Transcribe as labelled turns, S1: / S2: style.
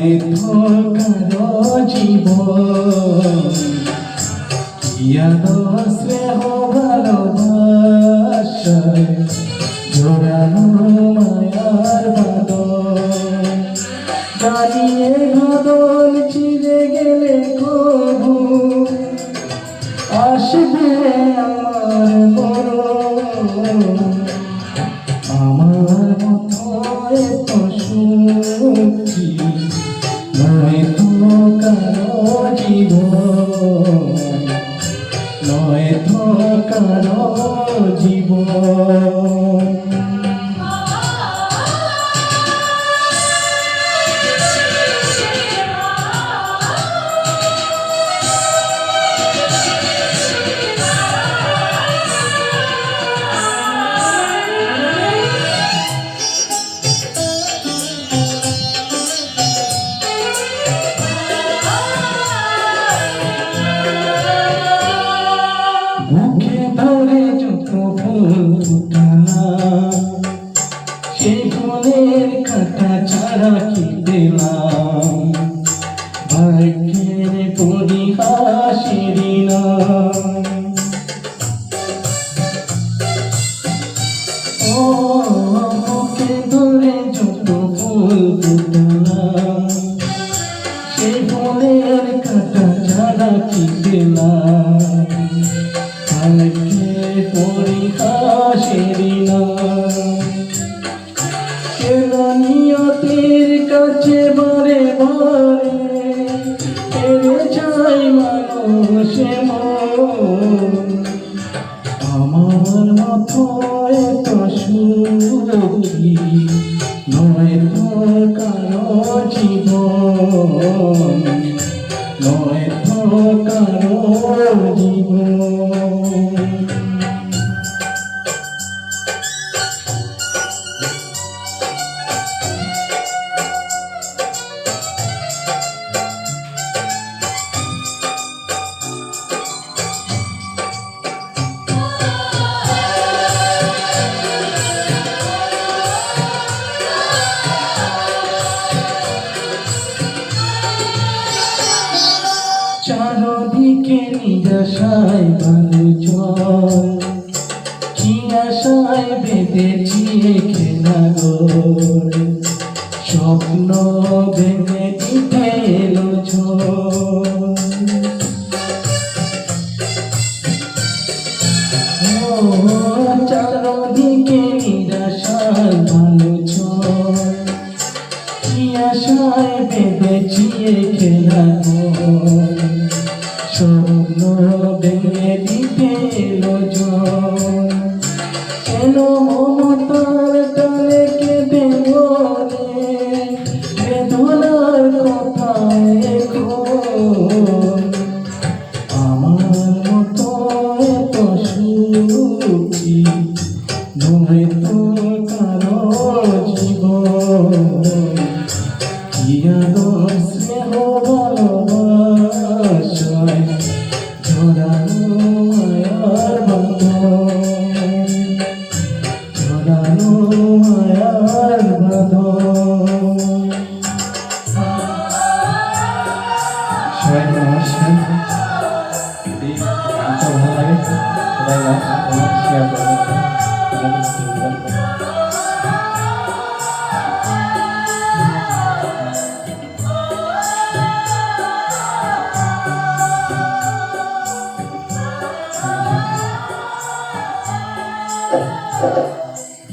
S1: নয়তো কারও জীবন ইয়াদো স্নেহ ভালোবাসায় জোড়ানো মায়ার বাদন দাঁড়িয়ে নয় তো কারও জীবন নয় তো জীবন। দিলাম। ভাগ্যের পরিহাসের ও বুকে ধরে যত ফুল ফুটানা কাছে বারে বারে হেরে যায় মানুষ মন। আমার মতো এত সুখী, নয় তো কারও জীবন, নয় তো কারও জীবন চারদিকে নিরাশায় জল কি আশায় বেঁধেছি খেলা স্বপ্ন ভেঙে দিতে এলো চারদিকে নিরাশায় জল কি আশায় বেঁধেছি খেলা সুখী নয় তো কারও জীবন। ইয়াদর স্নেহ ভালোবাসায় জড়ানো মায়ার বাঁধন। জড়ানো মায়ার সবাই নমস্কার যদি ভালো লাগে। Ela é a mãe que.